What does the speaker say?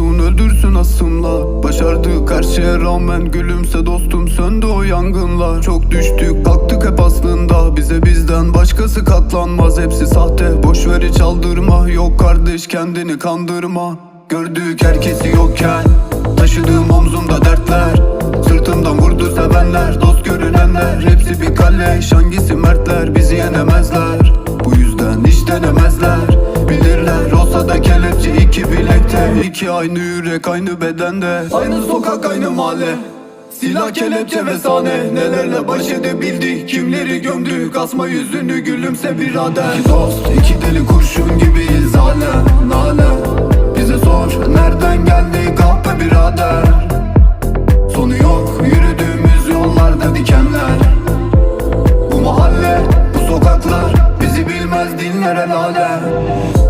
öldürsün asımla Başardık her şeye rağmen gülümse dostum söndü o yangınlar Çok düştük kalktık hep aslında. Bize bizden başkası katlanmaz. Hepsi sahte boşver hiç aldırma. Yok kardeş kendini kandırma. Gördük herkesi yokken. Taşıdığım omzumda dertler. Sırtımdan vurdu sevenler Dost görünenler. Hepsi bir kale Hangisi mertler? Bizi yenemezler Masada kelepçe iki bilekte. İki aynı yürek aynı bedende. Aynı sokak aynı mahalle. Silah kelepçe ve sahne. Nelerle baş edebildik? Kimleri gömdük? Asma yüzünü gülümse birader. İki dost iki deli kurşun gibiyiz Hala nale Bize sor nereden geldik Ah birader? Sonu yok yürüdüğümüz yollarda dikenler. Bu mahalle bu sokaklar Bizi bilmez dinlere lale